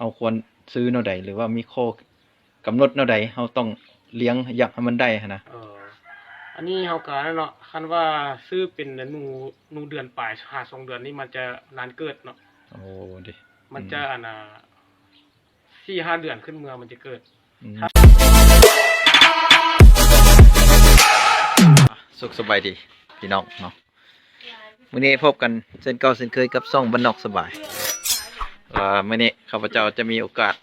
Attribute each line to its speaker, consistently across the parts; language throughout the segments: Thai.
Speaker 1: เฮาควรซื้อแนวใดหรือว่ามีข้อกำหนดแนวใดเฮาต้องเลี้ยงอยากให้มันได้หั้นนะ
Speaker 2: เอออันนี้เฮาก็นั่นเนาะคันว่าซื้อเป็นหนูหนูเดือนปลายหาสองเดือนนี่มันจะนานเกิดเนาะ
Speaker 1: โอ้ดิ
Speaker 2: มันจะอันน่ะสี่ห้าเดือนขึ้นเมืองมันจะเกิด
Speaker 1: อืม
Speaker 2: ครับ
Speaker 1: สุขสบายดีพี่น้องเนาะมื้อนี้พบกันเช่นเก่าเช่นเคยกับซ่องบ้านนอกสบาย ว่ามื้อนี้ข้าพเจ้าจะมีโอกาส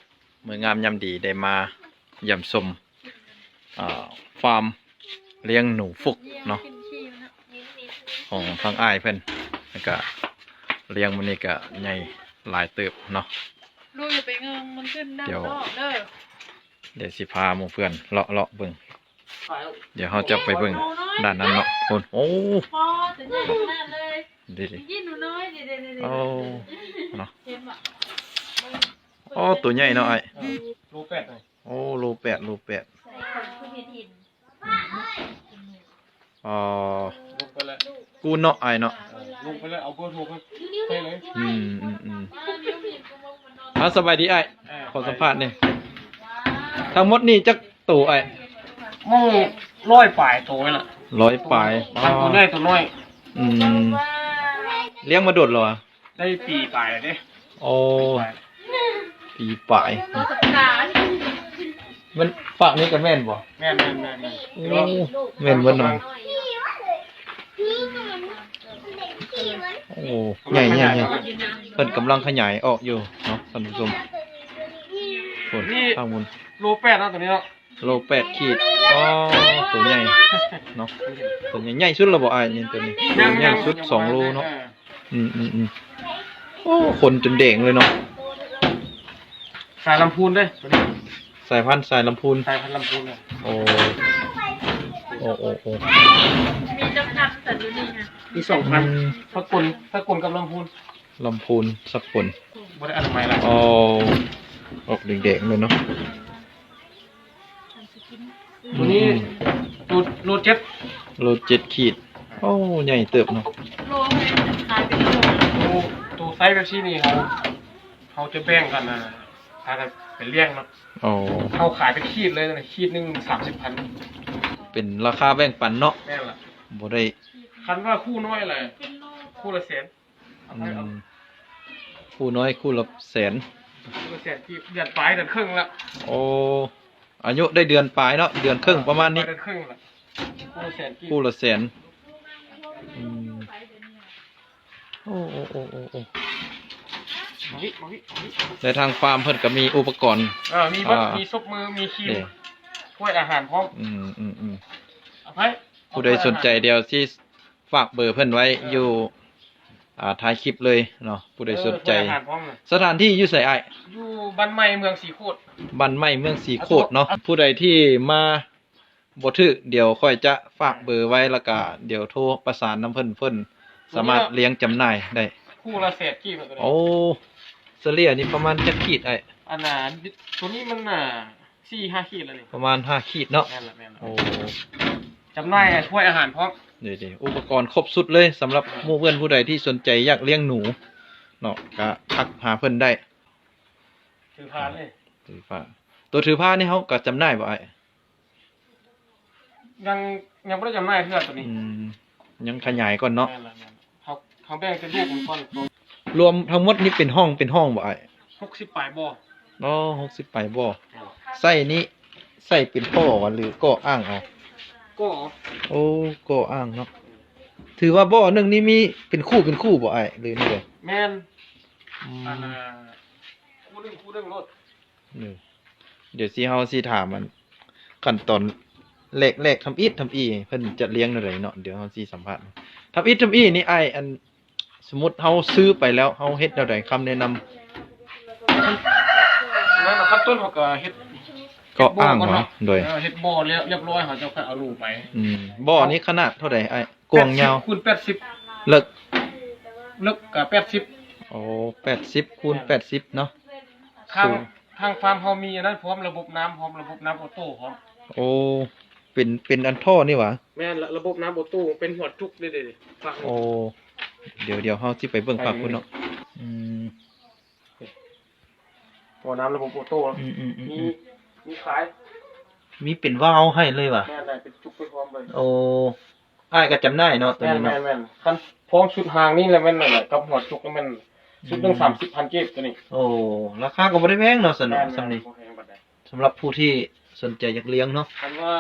Speaker 1: มืองามยามดีได้มาเยี่ยมชมอ่าฟาร์มเลี้ยงหนูฟุกเนาะของทางอ้ายเพิ่นแล้วก็เลี้ยงมื้อนี้ก็ใหญ่หลายเติบเนาะ
Speaker 3: ลูกอย่าไปเงิงมันขึ้นด้าน
Speaker 1: เดี๋ยว
Speaker 3: นอกเด้อ
Speaker 1: เดี๋ยวสิพาหมู่เพื่อนเลาะเลาะเบิ่ง
Speaker 2: ขาย
Speaker 1: เดี๋ยวเราจะไปเบิ่งด้านนั้นเนาะโอ้โอ้
Speaker 3: พอจะใหญ่ขนาดเลย
Speaker 1: ดีดิ
Speaker 3: ยิ่งหนูน้อยเดี๋ยวเดี๋ยวเดี๋ยว
Speaker 1: โอ้ เนาะ
Speaker 3: เห็นปะ
Speaker 1: โอ้ตัวใหญ่เนาะไอ้
Speaker 2: เออโลแปดเลย
Speaker 1: โอ้โลแปดโลแปด
Speaker 3: ใส่ของคุณเห็นหิน
Speaker 1: อ๋อ
Speaker 2: ลงไปเลย
Speaker 1: กูเนาะไอ้เนาะ
Speaker 2: เออลงไปเลยเอาเบอร์โทรไปให้เลย
Speaker 1: อืมอืมอืม
Speaker 3: ว่านิ้วผิดกูมองมันนอน
Speaker 1: อะสบายดีไอ้
Speaker 2: เออ
Speaker 1: ขอสัมภาษณ์นี่ทั้งหมดนี่จักตัวไอ้
Speaker 2: มองร้อยปลายโตไว้ละ
Speaker 1: ร้อยปลาย
Speaker 2: ทางตัวน้อยตัวน้อย
Speaker 1: อืมเลี้ยงมาโดดเหรอ
Speaker 2: ได้ปีปลายเลยเด้
Speaker 1: โอ้ปีปลาย
Speaker 3: ตัวสัปดาห์
Speaker 1: มันฝากนี่กับแม่นบ่
Speaker 2: แม่นแม่นแม่นแม่น
Speaker 1: โอ้แม่นบ่เนาะโอ้ใหญ่ใหญ่ใหญ่เพิ่นกำลังขยายออกอยู่เนาะท่านผู้ชมโคนข้างบน
Speaker 2: โลแปดเนาะตัวนี้เนาะ
Speaker 1: โลแปดขีดอ๋อตัวใหญ่เนาะตัวใหญ่ใหญ่สุดและบ่อายนี่ตัวนี้ตัวใหญ่สุดสองโลเนาะ
Speaker 2: ออ
Speaker 1: อืมอืมอืม โอ้คนจนเด่งเลยเนาะ
Speaker 2: สายลำพูนด้วยตัวนี้
Speaker 1: สายพันธุ์สายลำพูน
Speaker 2: สายพันธุ์ลำพูนเลย
Speaker 1: โอ้โอ้โอ้โอ้
Speaker 3: มีจำกัดแต่ดูนี่ไง
Speaker 2: มีสองพันถ้ากลถ้ากลกับลำพูน
Speaker 1: ลำพูนสักคน
Speaker 2: บ่ได้อนามัยละ
Speaker 1: อ๋อออกแดงๆเลยเนาะ
Speaker 2: ตัวนี้ตัวโลเจ็ด
Speaker 1: โลเจ็ดขีด โอ้ใหญ่เติบเนาะ
Speaker 3: โลให้ขายเป็นโล
Speaker 2: ตัวตัวไซส์แบบนี้นี่เขาเขาจะแบ่งกันนะพากันเป็นเลี้ยงเนาะ
Speaker 1: อ๋อ
Speaker 2: เขาขายเป็นขีดเลยนะขีดหนึ่งสามสิบพัน
Speaker 1: เป็นราคาแบ่งปันเนาะ
Speaker 2: แม่นละ
Speaker 1: บ่ได้
Speaker 2: คันว่าคู่น้อยเลย
Speaker 3: เป็นโล
Speaker 2: คู่ละแสนเอา
Speaker 1: อื
Speaker 2: ไปเอา
Speaker 1: มคู่น้อยคู่ละแสน
Speaker 2: คู่ละแสนที่เดือนปลายเดือนครึ่งละ
Speaker 1: โอ้อายุได้เดือนปลายเนาะเดือนครึ่งประมาณนี้
Speaker 2: เดือนครึ่งละคู่ละแสนกี่
Speaker 1: คู่ละแสนอืม โอ้โอ้โอ้โอ้โอ้
Speaker 2: มาวิมาวิมาวิ
Speaker 1: ในทางฟาร์มเพิ่นก็มีอุปกรณ์
Speaker 2: เออมีบัตร
Speaker 1: อ่ามี
Speaker 2: มีซุปมือ มีครีม
Speaker 1: เด้
Speaker 2: ถ้วยอาหารพร้อม
Speaker 1: อืมอืมอืม
Speaker 2: เอาไป
Speaker 1: ผู้ใดสนใจเดียวที่ฝากเบอร์เพิ่นไว้อยู่อ่าท้ายคลิปเลยเนาะผู้ใดสนใจ
Speaker 2: เออถ้วยอาหารพร้อมเลย
Speaker 1: สถานที่อยู่ไสอ้าย
Speaker 2: อยู่บ้านใหม่เมืองสีโคตร
Speaker 1: บ้านไม้เมืองสีโคตรเนาะผู้ใดที่มาบ่ถึกเดี๋ยวค่อยจะฝากเบอร์ไว้แล้วก็เดี๋ยวโทรประสานน้ำเพิ่นเพิ่น สามารถเลี้ยงจำหน่ายได้
Speaker 2: คู่ละแสนกี่แบบนี้
Speaker 1: โอ้เสลียนี่ประมาณจักขีดไอ้
Speaker 2: อันน่ะตัวนี้มันน่ะสี่ห้าขีดแล้วนี่
Speaker 1: ประมาณห้าขีดเนาะ
Speaker 2: แม่นละแม่นละ
Speaker 1: โอ้
Speaker 2: จำหน่ายถ้วยอาหารพร้อม
Speaker 1: เดี๋ยวๆอุปกรณ์ครบสุดเลยสำหรับหมู่เพื่อนผู้ใดที่สนใจอยากเลี้ยงหนูเนาะก็ทักหาเพิ่นได้
Speaker 2: ถือพานเลย
Speaker 1: ถือผ้าตัวถือผ้านี่เขาก็จำได้บ่ไอ้
Speaker 2: ยังยังไม่ได้จำหน่ายเพื่อตัวนี้
Speaker 1: อืมยังขยายก่อนเนาะ
Speaker 2: แม่นละแม่นละ เขาเขาแบ่งเป็นลูกมันก่อนตัว
Speaker 1: รวมทั้งหมดนี่เป็นห้องเป็นห้องบ่ไอ้
Speaker 2: หกสิบปลายบ่อ
Speaker 1: เนาะหกสิบไปบ่ไส้นี้ไส้เป็นพ่อวะหรือก็อ้างเอา
Speaker 2: ก็
Speaker 1: โอ้ก็อ้างเนาะถือว่าบ่อหนึงนี่มีเป็นคู่เป็นคู่บ่ไอ้หรือนี่เลย
Speaker 2: แม่น
Speaker 1: อืม
Speaker 2: อันน่ะคู่หนึงคู่หนึงรถ
Speaker 1: นี่เดี๋ยวสิเฮาสิถามมันขั้นตอนแรกๆทำอิฐทำอีเพิ่นจะเลี้ยงจังไดเนาะเดี๋ยวเฮาสิสัมภาษณ์ทำอิฐทำอีนี่ไอ้อัน สมมุติเฮาซื้อไปแล้วเฮาเฮ็ดแนวใดคำแนะนำ
Speaker 2: นั่นน่ะขั้นต้นเขาก็เฮ็ด
Speaker 1: ก็อ้าง
Speaker 2: เฮ็ดบ่
Speaker 1: เนาะโดย
Speaker 2: เออเฮ็ดบ่อเรียบเรียบร้อยเขาจะค่อยเอาลูกไป
Speaker 1: อืมบ่อนี้ขนาดเท่าใดไอ้กว้างยาว
Speaker 2: คูณแปดสิบ
Speaker 1: เลิก
Speaker 2: ลึกกับแปดสิบ
Speaker 1: โอ้80คูณ80เนาะ
Speaker 2: ทาง
Speaker 1: สูง
Speaker 2: ทางฟาร์มเขามีอันนั้นพร้อมระบบน้ำพร้อมระบบน้ำออโต้พร้อม
Speaker 1: โอ้เป็นเป็นอันท่อนี่หว่า
Speaker 2: แม่นละระบบน้ำออโต้เป็นหัวจุกเด้ๆฟัง
Speaker 1: โอ้ เดี๋ยวเดี๋ยวเฮาสิไปเบิ่งภาพคุณเนาะอืมโอ้
Speaker 2: บ่อน้ำระบบออโต้
Speaker 1: อืมอืมอืม
Speaker 2: มี
Speaker 1: อืม
Speaker 2: มีขาย
Speaker 1: มีเป็นว่าวให้เลยว่ะ
Speaker 2: แม่นได้เป็นจุกไปพร้อมเลย
Speaker 1: โอ้อ้ายก็จำได้เนาะตัว
Speaker 2: แม่น
Speaker 1: นี้
Speaker 2: แม่
Speaker 1: เนาะ
Speaker 2: นแม่นคันพร้อมชุดหางนี่แหละแม่นนั่นแหละกับหัวจุกนี่แม่นชุดหนึง
Speaker 1: อืม
Speaker 2: สามสิบพันเก็บตัวนี้
Speaker 1: โอ้ราคาก็บ่ได้แพงเนาะสนุก
Speaker 2: แม่น
Speaker 1: สำนี้
Speaker 2: บ่แพงบัดใด
Speaker 1: สำหรับผู้ที่สนใจอยากเลี้ยงเนาะ
Speaker 2: คันว่า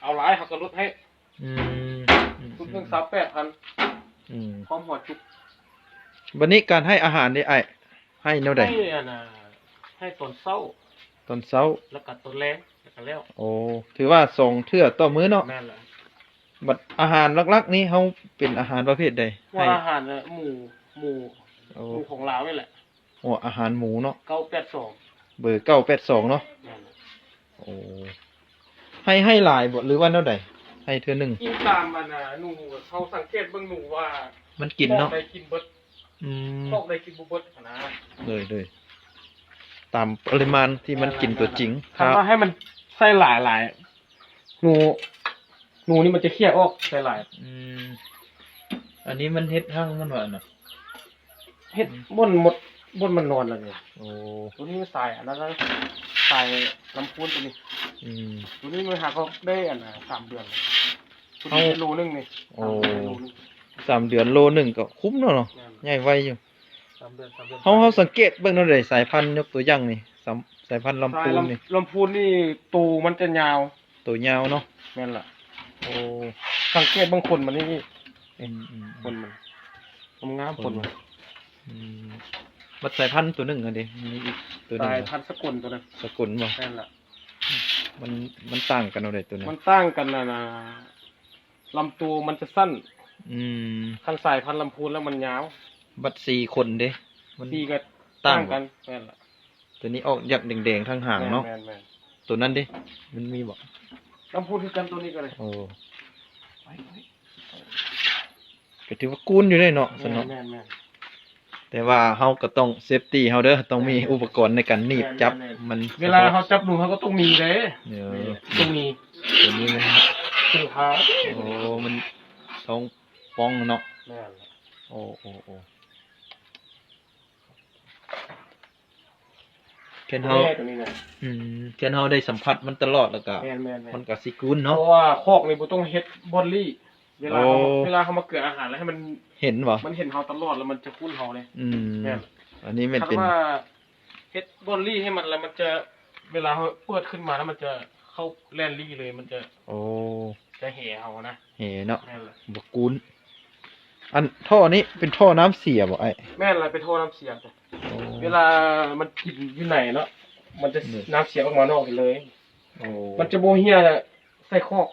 Speaker 2: เอาหลายเขาก็ลดให้
Speaker 1: อืมอืม
Speaker 2: ชุดหนึงสามแปดพัน
Speaker 1: อืม
Speaker 2: พร้อมหัวจุก
Speaker 1: วันนี้การให้อาหารได้ไอ้ายให้แนวใด
Speaker 2: ให้อันน่ะให้ตอนเช้า
Speaker 1: ตอนเช้า
Speaker 2: แล้วก็ตอนแรงแล้วก็แล้ว
Speaker 1: โอ้ถือว่าส่งเทื่อต่อมื้อเนาะ
Speaker 2: แม่นแหละ
Speaker 1: บัดอาหารหลักๆ นี้เฮาเป็นอาหารประเภทใด
Speaker 2: ว่า
Speaker 1: ให้
Speaker 2: อาหารน่ะหมูหมู
Speaker 1: โอ้
Speaker 2: หมูของลาวนี่แหละ
Speaker 1: โอ้อาหารหมูเนาะ
Speaker 2: เก้าแปดสอง
Speaker 1: เบอร์เก้าแปดสองเนาะ
Speaker 2: แม่นแหละ
Speaker 1: โอ้ให้ให้หลายบ่หรือว่าแนวใด ให้เทื่อหนึ่ง
Speaker 2: กินตามมันน่ะหนูเขาสังเกตเบิ่งหนูว่า
Speaker 1: มันกินเนาะ
Speaker 2: พวได้กินเบิด
Speaker 1: อืม
Speaker 2: พวกได้กินบ่เบิดนะ
Speaker 1: เลยเลยตามปริมาณที่มันกินตัวจริง
Speaker 2: คำว่าให้มันใส่หลายหลายหนูหนูนี่มันจะเครียดออกใส่หลาย
Speaker 1: อืม อันนี้มันเฮ็ดห้างมันว่าน่ะ
Speaker 2: เฮ็ดบนหมดบนมันนอนแล้วเนี่ย
Speaker 1: โอ้
Speaker 2: ตัวนี้มันใส่อันนั้นนะใส่ลำพูนตัวนี้
Speaker 1: อืม
Speaker 2: ตัวนี้มันหาเขาได้อันน่ะสามเดือนตัว
Speaker 1: เอา
Speaker 2: นี้โลนึงนี่
Speaker 1: โอ้
Speaker 2: สามเดือนโลนึง
Speaker 1: สามเดือนโลหนึ่งก็คุ้มเนาะเนาะ
Speaker 2: นั่น
Speaker 1: ใหญ่ไวอยู่
Speaker 2: สามเดือนสามเดือน
Speaker 1: เขาเขาสังเกตเบิ่งเนาะได้สายพันธุ์ยกตัวอย่างนี่สามสายพันธุ์ลำพูนนี่
Speaker 2: สายลำพูนนี่ตูมันจะยาว
Speaker 1: ตัวยาวเนาะ
Speaker 2: แม่นล่ะ
Speaker 1: โอ้
Speaker 2: สังเกตบางคนมันนี่
Speaker 1: อืมอืม
Speaker 2: คนมันงามๆคนมัน
Speaker 1: อืมบัดสายพันธุ์ตัวหนึ่งอันเดีมีอีกตัวหนึ่ง
Speaker 2: สาย
Speaker 1: เหรอ
Speaker 2: พันธุ์สกุลตัวนั้น
Speaker 1: สกุลบ่
Speaker 2: แม่นล่ะ
Speaker 1: มันมันต่างกันเอาได้ตัวนั้น
Speaker 2: มันตั้งกันนะนะลำตัวมันจะสั้น
Speaker 1: อืม
Speaker 2: คันสายพันธุ์ลำพูนแล้วมันยาว
Speaker 1: บัดสี่คนเด้มัน
Speaker 2: ดีก็
Speaker 1: ตั้ง
Speaker 2: กันแม่นล่ะ
Speaker 1: ตัวนี้ออกอยากแดงๆทางห่างเนาะ
Speaker 2: แม่นแม่น
Speaker 1: ตัวนั้นเด้มันมีบ่
Speaker 2: ลำพูนคือกันตัวนี้ก็เลย
Speaker 1: โอ้ก็ถือว่ากูนอยู่ได้เนาะส
Speaker 2: แม่น
Speaker 1: นเนาะ
Speaker 2: แม่นแม่น
Speaker 1: แต่ว่าเฮาก็ต้องเซฟตี้เฮาเด้อต้องมีอุปกรณ์ในการหนีบจับ
Speaker 2: แม่น
Speaker 1: มัน
Speaker 2: เวลาเขาจับหนูเขาก็ต้องมีเลย
Speaker 1: เดี๋ยว
Speaker 2: ต้องมี
Speaker 1: ตัวนี้มัน
Speaker 2: คือขา
Speaker 1: โอ้มันท้องป้องเนาะ
Speaker 2: แม่นล่ะ
Speaker 1: โอ้โอ้โอ้แค่นเฮา
Speaker 2: แม่ตัวนี้นะ
Speaker 1: อืมแค่นเฮาได้สัมผัสมันตลอดแล้วก็
Speaker 2: แม่นแม่นแม่น
Speaker 1: มันก็สิกูน
Speaker 2: เพ
Speaker 1: เนาะ
Speaker 2: ราะว่าคอกนี่บ่ต้องเฮ็ดบอลลี่ เวลาเขา
Speaker 1: โอ้
Speaker 2: เวลาเขามาเกิดอาหารแล้วให้มัน
Speaker 1: เห็นบ่
Speaker 2: มันเห็นเขาตลอดแล้วมันจะคุ้นเขาเลย
Speaker 1: อืม
Speaker 2: แม่น
Speaker 1: อันนี้มัน
Speaker 2: ถ้า
Speaker 1: เป็น
Speaker 2: ว่าเฮ็ดบอลลี่ให้มันแล้วมันจะเวลาเขาเปิดขึ้นมาแล้วมันจะเข้าแลนลี่เลยมันจะ
Speaker 1: โอ้
Speaker 2: จะแห่เขานะ
Speaker 1: เห็เนาะ
Speaker 2: แม่นละ
Speaker 1: บ่กูนอันท่อนี้เป็นท่อน้ำเสียบ่ไอ้
Speaker 2: แม่นละไปโทษน้ำเสียจ้ะ
Speaker 1: โอ้
Speaker 2: เวลามันกินอยู่ไหนเนาะมันจะ
Speaker 1: เนี่ย
Speaker 2: น้ำเสียออกมานอกเลย
Speaker 1: โอ้
Speaker 2: มันจะโบเฮียใส่คอก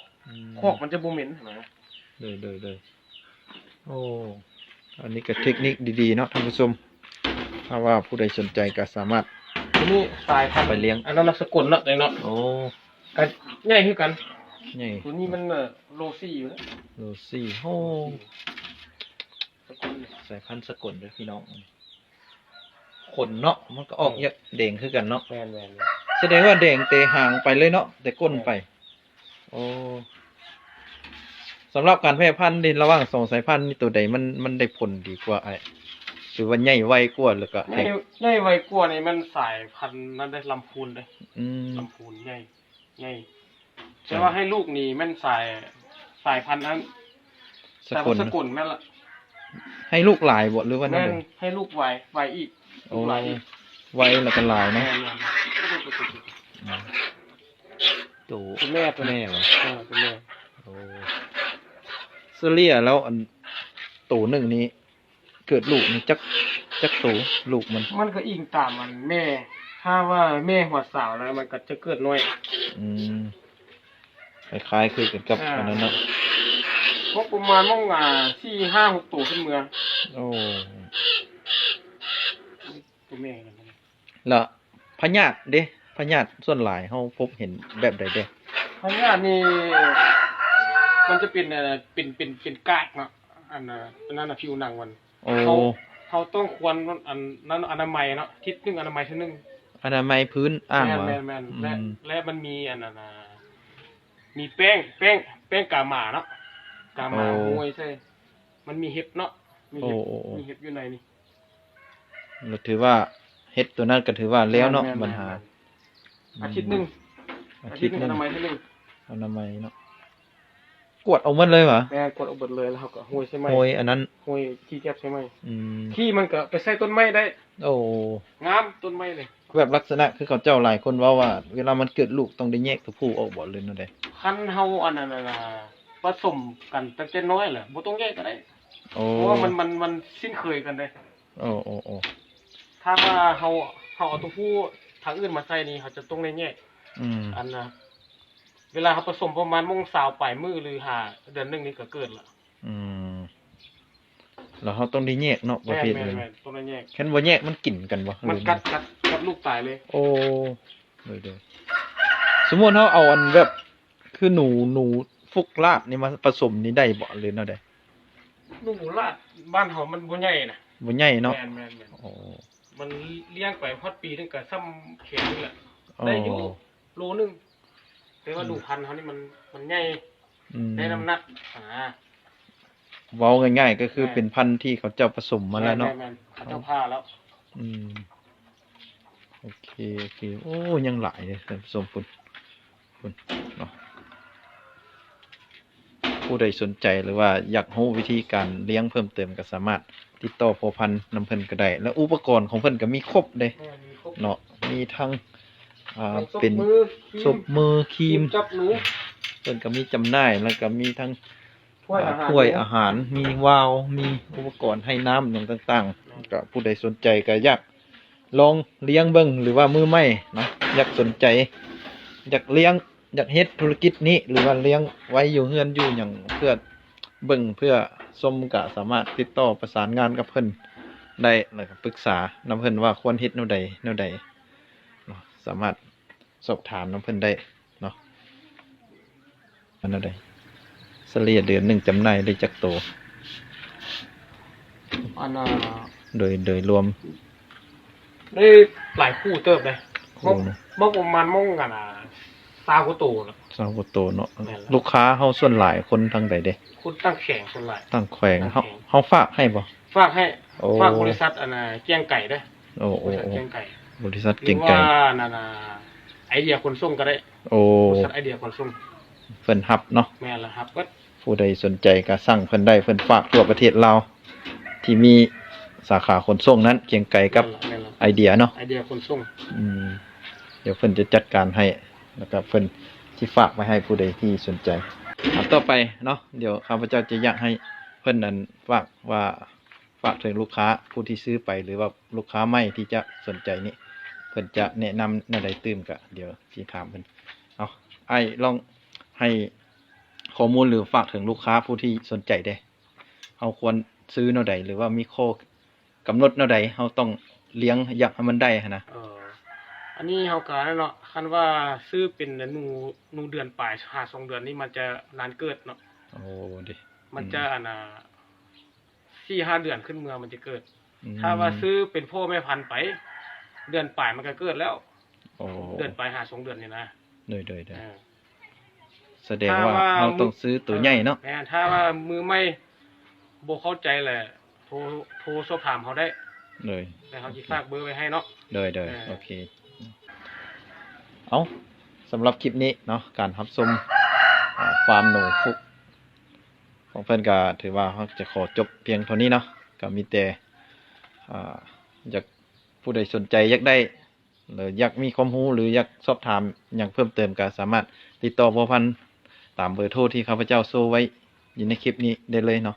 Speaker 1: ม
Speaker 2: คอกมันจะโบเหม็นนะ
Speaker 1: เลยเลยเลยโอ้อันนี้ก็เทคนิคดีๆเนาะท่านผู้ชม ถ้าว่าผู้ใดสนใจก็สามารถ
Speaker 2: ทีนี้สายพันธุ์
Speaker 1: ไปเลี้ยง
Speaker 2: อันนั้นนักสกุลเนาะเลยเนาะ
Speaker 1: โอ้
Speaker 2: กันใหญ่คือกัน
Speaker 1: ใหญ่
Speaker 2: ตัวนี้มันเอ่อโลซี่อยู่นะ
Speaker 1: โลซี่โอ้
Speaker 2: สกุลเนี่ย
Speaker 1: สายพันธุ์สกลเด้อพี่น้องขนเนาะมันก็ออกอยากแดงคือกันเนาะ
Speaker 2: แม่นแม่นแม่น
Speaker 1: แสดงว่าแดงเตะห่างไปเลยเนาะแต่ก้นไป โอ้ สำหรับการแพร่พันธุ์ในระหว่างสองสายพันธุ์นี่ตัวใดมันมันได้ผลดีกว่าไอ้หรือว่าใหญ่ไวกว่าแล้วก็
Speaker 2: ให
Speaker 1: แต
Speaker 2: ญ่
Speaker 1: ก
Speaker 2: ใหญ่ไวกว่านี่มันสายพันธุ์นั้นได้ลำพูนเลย
Speaker 1: อืม
Speaker 2: ลำพูนใหญ่ใหญ่แต่ว่าให้ลูกนี่แม่นสายสายพันธุ์นั้น
Speaker 1: ส
Speaker 2: แต่
Speaker 1: ก
Speaker 2: ว่า
Speaker 1: ล
Speaker 2: สกุลแม่นละ
Speaker 1: ให้ลูกหลายบ่หรือว่านั่น
Speaker 2: แม่น
Speaker 1: เลย
Speaker 2: ให้ลูกไวไวอีก
Speaker 1: โอ้
Speaker 2: ลูกหลายอีก
Speaker 1: ไวแล้วก็หลาย
Speaker 2: แม่
Speaker 1: เนาะ
Speaker 2: นแม่น
Speaker 1: อืมตัว
Speaker 2: ตัวแม่ตัว
Speaker 1: แม่
Speaker 2: นี้
Speaker 1: วะ
Speaker 2: เออตัวแม่
Speaker 1: โอ้ เซเลียแล้วอันตัวหนึ่งนี้ เกิดลูกนี่จักจักตัวลูกมัน
Speaker 2: มันก็อิงตามมันแม่ ถ้าว่าแม่หัวสาวแล้วมันก็จะเกิดน้อย
Speaker 1: อืมคล้ายๆคือกันกับ
Speaker 2: อ่า
Speaker 1: อันนั้นเนาะ
Speaker 2: พวกประมาณม่องอ่าที่ห้าหกตัวขึ้นเมือง
Speaker 1: โอ้
Speaker 2: ตัวแม่กันนะ
Speaker 1: และพญาติเด้พญาติส่วนหลายเฮาพบเห็นแบบใดเด้
Speaker 2: พญาตินี่ มันจะเป็นอะไรเป็นเป็นเป็นกากเนาะอันน่ะอันนั้นน่ะผิวหนังมัน
Speaker 1: โอ้
Speaker 2: เขาเขาต้องควรอันนั้นอนามัยเนาะทิศหนึงอนามัยทิศหนึง
Speaker 1: อนามัยพื้นอ้าง
Speaker 2: แม่น
Speaker 1: ว่า
Speaker 2: แม่นแม่นและ
Speaker 1: อืม
Speaker 2: และมันมีอันนั้นน่ะมีแป้งแป้งแป้งกาหมาเนาะกาหมามวยใช่มันมีเห็บเนาะมีเห็บมีเห็บอยู่ในนี่
Speaker 1: เราถือว่าเฮ็ดตัวนั้นก็ถือว่าแล้วเนาะ
Speaker 2: แม่นๆ
Speaker 1: ปัญหา
Speaker 2: อาทิตย์หนึง
Speaker 1: อา
Speaker 2: อา
Speaker 1: ทิ
Speaker 2: ทิ
Speaker 1: ต
Speaker 2: ต
Speaker 1: ย์
Speaker 2: ย์ห
Speaker 1: ห
Speaker 2: นึ
Speaker 1: นึ
Speaker 2: ง
Speaker 1: ง
Speaker 2: อนามัยที่หนึง
Speaker 1: อนามัยเนาะ กวดเอาหมันเลยวะ
Speaker 2: แม่กดเอาเบิดเลยแล้วเขาก็ห้วยใช่ไหม
Speaker 1: โอยอันนั้น
Speaker 2: ห้วยขี้แก็บใช่ไหม
Speaker 1: อืม
Speaker 2: ขี้มันก็ไปใส่ต้นไม้ได้
Speaker 1: โอ้
Speaker 2: งามต้นไม้เลย
Speaker 1: แบบลักษณะคือเขาเจ้าหลายคนเว่าว่า เวลามันเกิดลูกต้องได้แยกตัวผู้ออกบ่เลยนั่นแหละ
Speaker 2: คันเฮาอันนั้นน่ะนะผสมกันตั้งแต่น้อยแหละบ่ต้องแยกก็ได้
Speaker 1: โอ้
Speaker 2: เพราะว่ามันมันมันสิ้นเคยกันได้
Speaker 1: โอ้โอ้โอ้
Speaker 2: ถ้าว่าเฮาเฮาเอาตัวผู้ทางอื่นมาใส่นี่เขาจะต้องได้แยก
Speaker 1: อืม
Speaker 2: อันนะ เวลาเขาผสมประมาณโมงสาวปลายมือหรือหาเดือนหนึงนี่ก็เกิดละ
Speaker 1: อืมแล้วเขาต้องได้แยกเนาะประ
Speaker 2: แม่น
Speaker 1: เภท
Speaker 2: แม่น
Speaker 1: นี้
Speaker 2: แม่นต้องได้แยก
Speaker 1: แค่นบ่แยกมันกลิ่นกันบ่
Speaker 2: มัน
Speaker 1: หรือ
Speaker 2: กัดกัดกัดลูกตายเลย
Speaker 1: โอ้เลยเด้อสมมุติเขาเอาอันแบบ คือหนูหนูฟุกลาบนี่มาผสมนี่ได้บ่หรือเนาะได้
Speaker 2: ลูกหมูลาดบ้านเฮามันบ่ใหญ่นะ
Speaker 1: บ่ใหญ่เนาะ
Speaker 2: แม่นแม่นแม่น
Speaker 1: โอ้
Speaker 2: มันเลี้ยงไปฮอดปีนึงก็ซ้ำเข็มนี่แหละ
Speaker 1: โอ้
Speaker 2: ได้อยู่โลนึง แต่ว่าดูพันธุ์เขานี่มันมันใหญ่
Speaker 1: อืม
Speaker 2: ได้น้ำหนักอ่า
Speaker 1: เว้าง่ายๆก็คือ
Speaker 2: แม่
Speaker 1: เป็นพันธุ์ที่เขาเจ้าผสมมาแล้วเนาะ
Speaker 2: ม่ม่เขาเจ้าผ้าแล้ว
Speaker 1: อืม โอเค โอเค โอ้ ยังหลายเลยท่านผู้ชมคุณคุณเนาะผู้ใดสนใจหรือว่าอยากรู้วิธีการเลี้ยงเพิ่มเติมก็สามารถ ติดต่อพอพันธุ์นำเพิ่นก็ได้ แล้วอุปกรณ์ของเพิ่นก็มีครบเลย
Speaker 2: แม่มีครบ
Speaker 1: เนาะมีทั้ง อ่า
Speaker 2: ทั้งซบ
Speaker 1: เป็น
Speaker 2: มือครีม
Speaker 1: ศพมือครีม
Speaker 2: จับหนู
Speaker 1: เพิ่นก็มีจำหน่ายแล้วก็มีทั้ง
Speaker 2: ถ้วยอาหาร
Speaker 1: ถ้วยอาหาร มีวาล์วมีอุปกรณ์ให้น้ำอย่างต่างๆก็ผู้ใดสนใจก็อยากลองเลี้ยงเบิ่งหรือว่ามือใหม่เนาะอยากสนใจ อยากเลี้ยงอยากเฮ็ดธุรกิจนี้ หรือว่าเลี้ยงไว้อยู่เฮือนอยู่อย่างเพื่อเบิ่งเพื่อชมก็สามารถติดต่อประสานงานกับเพิ่นได้แล้วก็ปรึกษานำเพิ่นว่าควรเฮ็ดแนวใดแนวใดเนาะ สามารถสอบถามนำเพิ่นได้เนาะอันนั้นใดเฉลี่ยเดือนหนึ่งจำหน่ายได้จักโตว
Speaker 2: อันน่ะ
Speaker 1: โดยโดยรวม
Speaker 2: ได้หลายคู่เติบเลย
Speaker 1: คู่
Speaker 2: เมื่อประมาณโมงกันอะซากุโตนะ
Speaker 1: สาวกว่าโตเนาะ
Speaker 2: แม่นแล้ว
Speaker 1: ลูกค้าเฮาส่วนหลายคนทางใดเด้
Speaker 2: คุณตั้งแข่งคนหลาย
Speaker 1: ตั้งแขวง
Speaker 2: ตั้ง
Speaker 1: เฮา
Speaker 2: แขวง
Speaker 1: เฮาฝากให้บ่
Speaker 2: ฝากให้
Speaker 1: โอ้
Speaker 2: ฝากบริษัทอันน่ะเกียงไก่ด้วย
Speaker 1: โอ้
Speaker 2: บ
Speaker 1: โอ้
Speaker 2: ริษัท
Speaker 1: โอ้
Speaker 2: เกียงไก่
Speaker 1: บริษัท
Speaker 2: หรื
Speaker 1: เก่ง
Speaker 2: อ
Speaker 1: ไก่
Speaker 2: ว่านานาไอเดียขนส่งก็ได้
Speaker 1: โอ้
Speaker 2: บริษัทไอเดียขนส่ง
Speaker 1: เพิ่นฮับเนาะ
Speaker 2: แม่นแล้วครับก็
Speaker 1: ผู้ใดสนใจก็สั่งเพิ่นได้เพิ่นฝากทั่วประเทศลาวที่มีสาขาขนส่งนั้น เกียงไก่กับ
Speaker 2: แม่นแล้ว
Speaker 1: ไอเดียเนาะ
Speaker 2: ไอเดียขนส่ง
Speaker 1: อืมเดี๋ยวเพิ่นจะจัดการให้แล้วก็เพิ่นสิฝากไว้ให้ผู้ใดที่สนใจอันต่อไปเนาะเดี๋ยวข้าพเจ้าจะอยากให้เพิ่นนั้นฝากว่าฝากถึงลูกค้าผู้ที่ซื้อไปหรือว่าลูกค้าใหม่ที่จะสนใจนี่ เพิ่นจะแนะนำในใดตื่มก็เดี๋ยวสิถามเพิ่นเอาไอ้ลองให้ข้อมูลหรือฝากถึงลูกค้าผู้ที่สนใจได้เฮาควรซื้อแนวใดหรือว่ามีข้อกำหนดแนวใดเฮาต้องเลี้ยงอยากให้มันได้หั้นนะ
Speaker 2: เอออันนี้เฮาก็นั่นเนาะคันว่าซื้อเป็นหนูหนูเดือนปลายหาสองเดือนนี่มันจะนานเกิดเนาะ
Speaker 1: โอ้ดิ
Speaker 2: มันจะอันน่ะสี่ห้าเดือนขึ้นเมืองมันจะเกิด
Speaker 1: อืม
Speaker 2: ถ้าว่าซื้อเป็นพ่อแม่พันธุ์ไป เดือนปลายมันก็เกิดแล้ว
Speaker 1: โอ้
Speaker 2: เดือนปลายหาสองเดือนนี่นะ
Speaker 1: โดยโดยโดย
Speaker 2: เออ
Speaker 1: แสดงว่า
Speaker 2: ถ้าว่า
Speaker 1: เราต้องซื้อตัวใหญ่เนาะ
Speaker 2: แม่นถ้าว่ามือไม่บ่เข้าใจแหละโทรโทรสอบถามเขาได้
Speaker 1: โดย
Speaker 2: แต่เขาจะฝากเบอร์ไว้ให้เนาะ
Speaker 1: โดยโดย
Speaker 2: เออ
Speaker 1: โอเค เอาสำหรับคลิปนี้เนาะการรับชมอ่าฟาร์มหนูฟุก ของเพื่อนก็ถือว่าเขาจะขอจบเพียงเท่านี้เนาะก็มีแต่อ่าอยาก ผู้ใดสนใจอยากได้หรืออยากมีความรู้หรืออยากสอบถามอย่างเพิ่มเติมก็สามารถติดต่อพ่อพันธุ์ตามเบอร์โทรที่ข้าพเจ้าโซ่ไว้อยู่ในคลิปนี้ได้เลยเนาะ